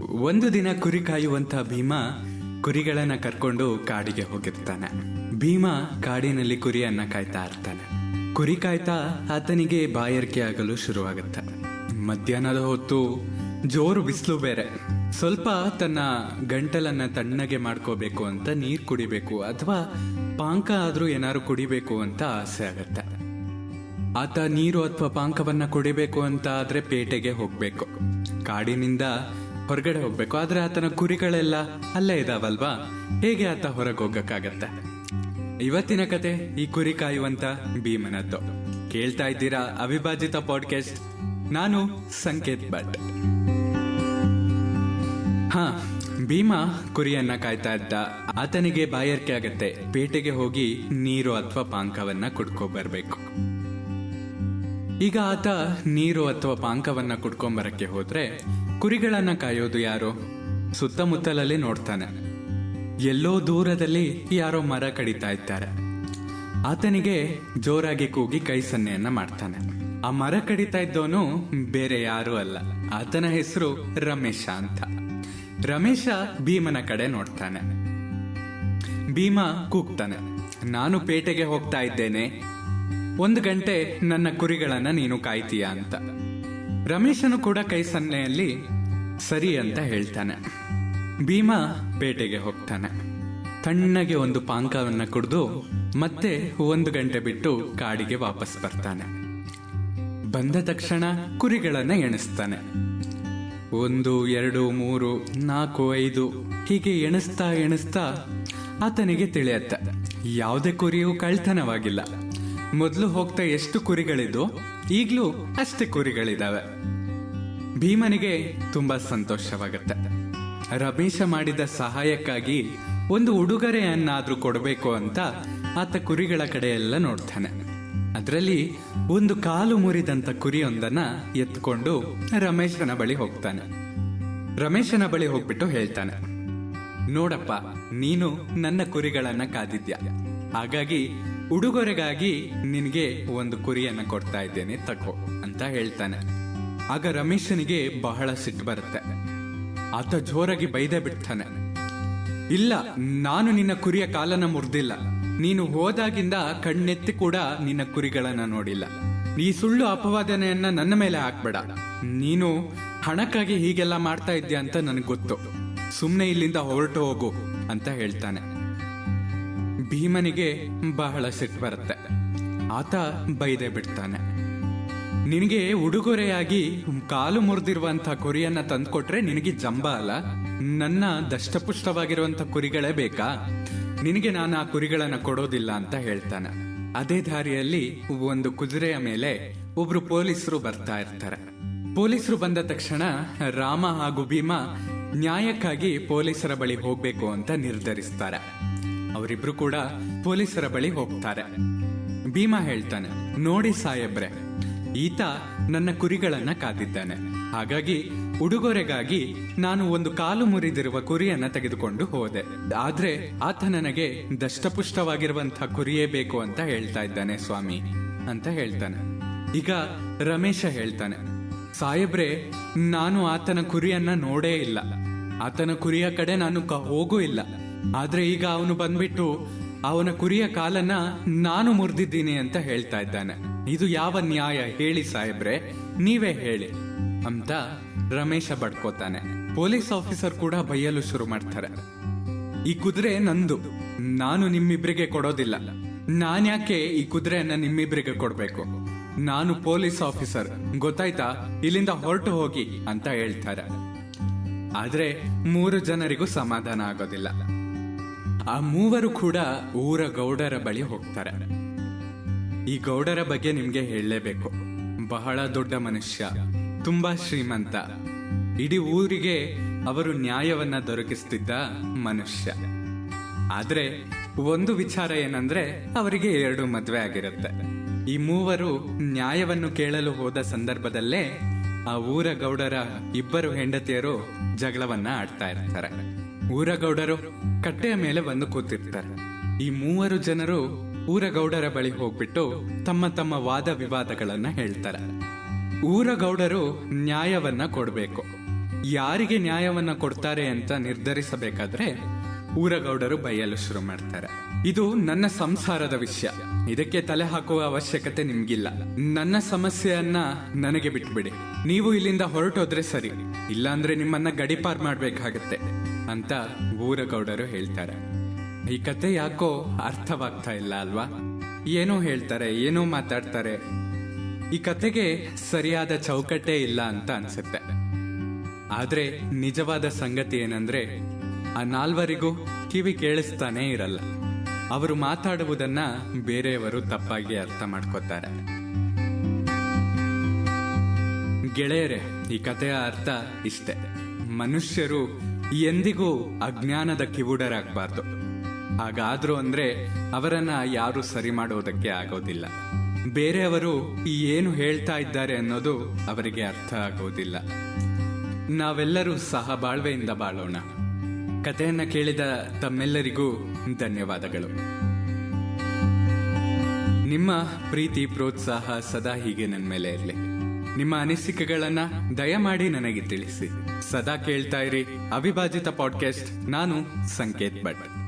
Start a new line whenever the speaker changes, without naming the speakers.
ಒಂದು ದಿನ ಕುರಿ ಕಾಯುವಂತ ಭೀಮ ಕುರಿಗಳನ್ನ ಕರ್ಕೊಂಡು ಕಾಡಿಗೆ ಹೋಗಿರ್ತಾನೆ. ಭೀಮ ಕಾಡಿನಲ್ಲಿ ಕುರಿಯನ್ನ ಕಾಯ್ತಾ ಇರ್ತಾನೆ. ಕುರಿ ಕಾಯ್ತಾ ಆತನಿಗೆ ಬಾಯಾರಿಕೆ ಆಗಲು ಶುರುವಾಗುತ್ತೆ. ಮಧ್ಯಾಹ್ನದ ಹೊತ್ತು ಜೋರು ಬಿಸಿಲು ಬೇರೆ. ಸ್ವಲ್ಪ ತನ್ನ ಗಂಟಲನ್ನ ತಣ್ಣಗೆ ಮಾಡ್ಕೋಬೇಕು ಅಂತ ನೀರ್ ಕುಡಿಬೇಕು ಅಥವಾ ಪಾಂಕ ಆದ್ರೂ ಏನಾದ್ರು ಕುಡಿಬೇಕು ಅಂತ ಆಸೆ ಆಗತ್ತೆ. ಆತ ನೀರು ಅಥವಾ ಪಾಂಕವನ್ನ ಕುಡಿಬೇಕು ಅಂತ ಆದ್ರೆ ಪೇಟೆಗೆ ಹೋಗ್ಬೇಕು. ಕಾಡಿನಿಂದ ಹೊರಗಡೆ ಹೋಗ್ಬೇಕು. ಆದ್ರೆ ಆತನ ಕುರಿಗಳೆಲ್ಲ ಅಲ್ಲೇ ಇದಾವಲ್ವಾ? ಹೇಗೆ ಆತ ಹೊರಗೆ ಹೋಗಕ್ಕಾಗತ್ತೆ? ಇವತ್ತಿನ ಕತೆ ಈ ಕುರಿ ಕಾಯುವಂತ ಭೀಮನದ್ದು. ಕೇಳ್ತಾ ಇದ್ದೀರಾ ಅವಿಭಾಜಿತ ಪಾಡ್ಕಾಸ್ಟ್ ನಾನು ಸಂಕೇತ್ ಭಟ್. ಹಾ, ಭೀಮ ಕುರಿಯನ್ನ ಕಾಯ್ತಾ ಇದ್ದ. ಆತನಿಗೆ ಬಾಯರ್ಕೆ ಆಗತ್ತೆ. ಪೇಟೆಗೆ ಹೋಗಿ ನೀರು ಅಥವಾ ಪಾಂಕವನ್ನ ಕುಡ್ಕೊ ಬರ್ಬೇಕು. ಈಗ ಆತ ನೀರು ಅಥವಾ ಪಾಂಕವನ್ನ ಕುಟ್ಕೊಂಬರಕ್ಕೆ ಹೋದ್ರೆ ಕುರಿಗಳನ್ನ ಕಾಯೋದು ಯಾರು? ಸುತ್ತಮುತ್ತಲಲ್ಲಿ ನೋಡ್ತಾನೆ. ಎಲ್ಲೋ ದೂರದಲ್ಲಿ ಯಾರೋ ಮರ ಕಡಿತಾ ಇದ್ದಾರೆ. ಆತನಿಗೆ ಜೋರಾಗಿ ಕೂಗಿ ಕೈ ಸನ್ನೆಯನ್ನ ಮಾಡ್ತಾನೆ. ಆ ಮರ ಕಡಿತಾ ಇದ್ದವನು ಬೇರೆ ಯಾರು ಅಲ್ಲ. ಆತನ ಹೆಸರು ರಮೇಶ ಅಂತ. ರಮೇಶ ಭೀಮನ ಕಡೆ ನೋಡ್ತಾನೆ. ಭೀಮ ಕೂಗ್ತಾನೆ. ನಾನು ಪೇಟೆಗೆ ಹೋಗ್ತಾ ಇದ್ದೇನೆ. ಒಂದು ಗಂಟೆ ನನ್ನ ಕುರಿಗಳನ್ನ ನೀನು ಕಾಯ್ತೀಯ ಅಂತ. ರಮೇಶನು ಕೂಡ ಕೈ ಸನ್ನೆಯಲ್ಲಿ, ಸರಿ ಅಂತ ಹೇಳ್ತಾನೆ. ಭೀಮ ಬೇಟೆಗೆ ಹೋಗ್ತಾನೆ. ತಣ್ಣಗೆ ಒಂದು ಪಾಂಕವನ್ನ ಕುಡಿದು ಮತ್ತೆ ಒಂದು ಗಂಟೆ ಬಿಟ್ಟು ಕಾಡಿಗೆ ವಾಪಸ್ ಬರ್ತಾನೆ. ಬಂದ ತಕ್ಷಣ ಕುರಿಗಳನ್ನು ಎಣಿಸ್ತಾನೆ. ಒಂದು, ಎರಡು, ಮೂರು, ನಾಲ್ಕು, ಐದು, ಹೀಗೆ ಎಣಿಸ್ತಾ ಎಣಿಸ್ತಾ ಆತನಿಗೆ ತಿಳಿಯತ್ತ. ಯಾವುದೇ ಕುರಿಯೂ ಕಳ್ತನವಾಗಿಲ್ಲ. ಮೊದಲು ಹೋಗ್ತಾ ಎಷ್ಟು ಕುರಿಗಳಿದ್ವು, ಈಗಲೂ ಅಷ್ಟೇ ಕುರಿಗಳಿದಾವೆ. ಭೀಮನಿಗೆ ತುಂಬಾ ಸಂತೋಷವಾಗುತ್ತೆ. ರಮೇಶ ಮಾಡಿದ ಸಹಾಯಕ್ಕಾಗಿ ಒಂದು ಉಡುಗೊರೆಯನ್ನಾದ್ರೂ ಕೊಡಬೇಕು ಅಂತ ಆತ ಕುರಿಗಳ ಕಡೆ ಎಲ್ಲ ನೋಡ್ತಾನೆ. ಅದರಲ್ಲಿ ಒಂದು ಕಾಲು ಮುರಿದಂತ ಕುರಿಯೊಂದನ್ನ ಎತ್ಕೊಂಡು ರಮೇಶನ ಬಳಿ ಹೋಗ್ತಾನೆ. ರಮೇಶನ ಬಳಿ ಹೋಗ್ಬಿಟ್ಟು ಹೇಳ್ತಾನೆ, ನೋಡಪ್ಪ, ನೀನು ನನ್ನ ಕುರಿಗಳನ್ನ ಕಾದಿದ್ಯಾ? ಹಾಗಾಗಿ ಉಡುಗೊರೆಗಾಗಿ ನಿನಗೆ ಒಂದು ಕುರಿಯನ್ನ ಕೊಡ್ತಾ ಇದ್ದೇನೆ, ತಗೋ ಅಂತ ಹೇಳ್ತಾನೆ. ಆಗ ರಮೇಶನಿಗೆ ಬಹಳ ಸಿಟ್ಟು ಬರುತ್ತೆ. ಆತ ಜೋರಾಗಿ ಬೈದೆ ಬಿಡ್ತಾನೆ. ಇಲ್ಲ, ನಾನು ನಿನ್ನ ಕುರಿಯ ಕಾಲನ ಮುರಿದಿಲ್ಲ. ನೀನು ಹೋದಾಗಿಂದ ಕಣ್ಣೆತ್ತಿ ಕೂಡ ನಿನ್ನ ಕುರಿಗಳನ್ನ ನೋಡಿಲ್ಲ. ಈ ಸುಳ್ಳು ಅಪವಾದನೆಯನ್ನ ನನ್ನ ಮೇಲೆ ಹಾಕ್ಬೇಡ. ನೀನು ಹಣಕ್ಕಾಗಿ ಹೀಗೆಲ್ಲ ಮಾಡ್ತಾ ಇದ್ದೀಯ ಅಂತ ನನಗೆ ಗೊತ್ತು. ಸುಮ್ಮನೆ ಇಲ್ಲಿಂದ ಹೊರಟು ಹೋಗು ಅಂತ ಹೇಳ್ತಾನೆ. ಭೀಮನಿಗೆ ಬಹಳ ಸಿಟ್ಟು ಬರುತ್ತೆ. ಆತ ಬೈದೆ ಬಿಡ್ತಾನೆ. ನಿನಗೆ ಉಡುಗೊರೆಯಾಗಿ ಕಾಲು ಮುರಿದಿರುವಂತ ಕುರಿಯನ್ನ ತಂದ್ಕೊಟ್ರೆ ನಿನಗೆ ಜಂಬ ಅಲ್ಲ. ನನ್ನ ದಷ್ಟಪುಷ್ಟವಾಗಿರುವಂತ ಕುರಿಗಳೇ ಬೇಕಾ? ನಿನಗೆ ನಾನು ಆ ಕುರಿಗಳನ್ನ ಕೊಡೋದಿಲ್ಲ ಅಂತ ಹೇಳ್ತಾನೆ. ಅದೇ ದಾರಿಯಲ್ಲಿ ಒಂದು ಕುದುರೆಯ ಮೇಲೆ ಒಬ್ರು ಪೊಲೀಸರು ಬರ್ತಾ ಇರ್ತಾರೆ. ಪೊಲೀಸರು ಬಂದ ತಕ್ಷಣ ರಾಮ ಹಾಗೂ ಭೀಮ ನ್ಯಾಯಕ್ಕಾಗಿ ಪೊಲೀಸರ ಬಳಿ ಹೋಗ್ಬೇಕು ಅಂತ ನಿರ್ಧರಿಸ್ತಾರೆ. ಅವರಿಬ್ರು ಕೂಡ ಪೊಲೀಸರ ಬಳಿ ಹೋಗ್ತಾರೆ. ಭೀಮಾ ಹೇಳ್ತಾನೆ, ನೋಡಿ ಸಾಯಬ್ರೆ ಈತ ನನ್ನ ಕುರಿಗಳನ್ನ ಕಾದಿದ್ದಾನೆ. ಹಾಗಾಗಿ ಉಡುಗೊರೆಗಾಗಿ ನಾನು ಒಂದು ಕಾಲು ಮುರಿದಿರುವ ಕುರಿಯನ್ನ ತೆಗೆದುಕೊಂಡು ಹೋದೆ. ಆದ್ರೆ ಆತ ನನಗೆ ದಷ್ಟಪುಷ್ಟವಾಗಿರುವಂತಹ ಕುರಿಯೇ ಬೇಕು ಅಂತ ಹೇಳ್ತಾ ಇದ್ದಾನೆ ಸ್ವಾಮಿ, ಅಂತ ಹೇಳ್ತಾನೆ. ಈಗ ರಮೇಶ ಹೇಳ್ತಾನೆ ಸಾಯಬ್ರೆ ನಾನು ಆತನ ಕುರಿಯನ್ನ ನೋಡೇ ಇಲ್ಲ. ಆತನ ಕುರಿಯ ಕಡೆ ನಾನು ಹೋಗೂ ಇಲ್ಲ. ಆದ್ರೆ ಈಗ ಅವನು ಬಂದ್ಬಿಟ್ಟು ಅವನ ಕುರಿಯ ಕಾಲನ್ನ ನಾನು ಮುರಿದಿದ್ದೀನಿ ಅಂತ ಹೇಳ್ತಾ ಇದ್ದಾನೆ. ಇದು ಯಾವ ನ್ಯಾಯ? ಹೇಳಿ ಸಾಹೇಬ್ರೆ, ನೀವೇ ಹೇಳಿ ಅಂತ ರಮೇಶ ಬಡ್ಕೋತಾನೆ. ಪೊಲೀಸ್ ಆಫೀಸರ್ ಕೂಡ ಬೈಯಲು ಶುರು ಮಾಡ್ತಾರೆ. ಈ ಕುದುರೆ ನಂದು. ನಾನು ನಿಮ್ಮಿಬ್ರಿಗೆ ಕೊಡೋದಿಲ್ಲ. ನಾನ್ಯಾಕೆ ಈ ಕುದುರೆಯನ್ನ ನಿಮ್ಮಿಬ್ರಿಗೆ ಕೊಡ್ಬೇಕು? ನಾನು ಪೊಲೀಸ್ ಆಫೀಸರ್. ಗೊತ್ತಾಯ್ತಾ? ಇಲ್ಲಿಂದ ಹೊರಟು ಹೋಗಿ ಅಂತ ಹೇಳ್ತಾರೆ. ಆದ್ರೆ ಮೂರು ಜನರಿಗೂ ಸಮಾಧಾನ ಆಗೋದಿಲ್ಲ. ಆ ಮೂವರು ಕೂಡ ಊರ ಗೌಡರ ಬಳಿ ಹೋಗ್ತಾರೆ. ಈ ಗೌಡರ ಬಗ್ಗೆ ನಿಮ್ಗೆ ಹೇಳಲೇಬೇಕು. ಬಹಳ ದೊಡ್ಡ ಮನುಷ್ಯ, ತುಂಬಾ ಶ್ರೀಮಂತ. ಇಡೀ ಊರಿಗೆ ಅವರು ನ್ಯಾಯವನ್ನ ದೊರಕಿಸ್ತಿದ್ದ ಮನುಷ್ಯ. ಆದ್ರೆ ಒಂದು ವಿಚಾರ ಏನಂದ್ರೆ ಅವರಿಗೆ ಎರಡು ಮದುವೆ ಆಗಿರುತ್ತೆ. ಈ ಮೂವರು ನ್ಯಾಯವನ್ನು ಕೇಳಲು ಹೋದ ಸಂದರ್ಭದಲ್ಲೇ ಆ ಊರ ಗೌಡರ ಇಬ್ಬರು ಹೆಂಡತಿಯರು ಜಗಳವನ್ನ ಆಡ್ತಾ ಇರ್ತಾರೆ. ಊರ ಗೌಡರು ಕಟ್ಟೆಯ ಮೇಲೆ ಬಂದು ಕೂತಿರ್ತಾರೆ. ಈ ಮೂವರು ಜನರು ಊರಗೌಡರ ಬಳಿ ಹೋಗ್ಬಿಟ್ಟು ತಮ್ಮ ತಮ್ಮ ವಾದ ವಿವಾದಗಳನ್ನ ಹೇಳ್ತಾರೆ. ಊರಗೌಡರು ನ್ಯಾಯವನ್ನ ಕೊಡಬೇಕು. ಯಾರಿಗೆ ನ್ಯಾಯವನ್ನ ಕೊಡ್ತಾರೆ ಅಂತ ನಿರ್ಧರಿಸಬೇಕಾದ್ರೆ ಊರಗೌಡರು ಬೈಯಲು ಶುರು ಮಾಡ್ತಾರೆ. ಇದು ನನ್ನ ಸಂಸಾರದ ವಿಷಯ. ಇದಕ್ಕೆ ತಲೆ ಹಾಕುವ ಅವಶ್ಯಕತೆ ನಿಮ್ಗಿಲ್ಲ. ನನ್ನ ಸಮಸ್ಯೆಯನ್ನ ನನಗೆ ಬಿಟ್ಬಿಡಿ. ನೀವು ಇಲ್ಲಿಂದ ಹೊರಟೋದ್ರೆ ಸರಿ. ಇಲ್ಲಾಂದ್ರೆ ನಿಮ್ಮನ್ನ ಗಡಿಪಾರ್ ಮಾಡ್ಬೇಕಾಗತ್ತೆ ಅಂತ ಊರಗೌಡರು ಹೇಳ್ತಾರೆ. ಈ ಕತೆ ಯಾಕೋ ಅರ್ಥವಾಗ್ತಾ ಇಲ್ಲ ಅಲ್ವಾ? ಏನೋ ಹೇಳ್ತಾರೆ, ಏನೋ ಮಾತಾಡ್ತಾರೆ. ಈ ಕತೆಗೆ ಸರಿಯಾದ ಚೌಕಟ್ಟೆ ಇಲ್ಲ ಅಂತ ಅನ್ಸುತ್ತೆ. ಆದ್ರೆ ನಿಜವಾದ ಸಂಗತಿ ಏನಂದ್ರೆ ಆ ನಾಲ್ವರಿಗೂ ಕಿವಿ ಕೇಳಿಸ್ತಾನೇ ಇರಲ್ಲ. ಅವರು ಮಾತಾಡುವುದನ್ನ ಬೇರೆಯವರು ತಪ್ಪಾಗಿ ಅರ್ಥ ಮಾಡ್ಕೋತಾರೆ. ಗೆಳೆಯರೇ, ಈ ಕಥೆಯ ಅರ್ಥ ಇಷ್ಟೆ. ಮನುಷ್ಯರು ಎಂದಿಗೂ ಅಜ್ಞಾನದ ಕಿವುಡರಾಗಬಾರ್ದು. ಹಾಗಾದ್ರೂ ಅಂದ್ರೆ ಅವರನ್ನ ಯಾರು ಸರಿ ಮಾಡೋದಕ್ಕೆ ಆಗೋದಿಲ್ಲ. ಬೇರೆಯವರು ಏನು ಹೇಳ್ತಾ ಇದ್ದಾರೆ ಅನ್ನೋದು ಅವರಿಗೆ ಅರ್ಥ ಆಗೋದಿಲ್ಲ. ನಾವೆಲ್ಲರೂ ಸಹ ಬಾಳ್ವೆಯಿಂದ ಬಾಳೋಣ. ಕಥೆಯನ್ನ ಕೇಳಿದ ತಮ್ಮೆಲ್ಲರಿಗೂ ಧನ್ಯವಾದಗಳು. ನಿಮ್ಮ ಪ್ರೀತಿ, ಪ್ರೋತ್ಸಾಹ ಸದಾ ಹೀಗೆ ನನ್ನ ಮೇಲೆ ಇರಲಿ. ನಿಮ್ಮ ಅನಿಸಿಕೆಗಳನ್ನ ದಯಮಾಡಿ ನನಗೆ ತಿಳಿಸಿ. ಸದಾ ಕೇಳ್ತಾ ಇರಿ ಅವಿಭಾಜಿತ ಪಾಡ್ಕಾಸ್ಟ್ ನಾನು ಸಂಕೇತ್ ಭಟ್.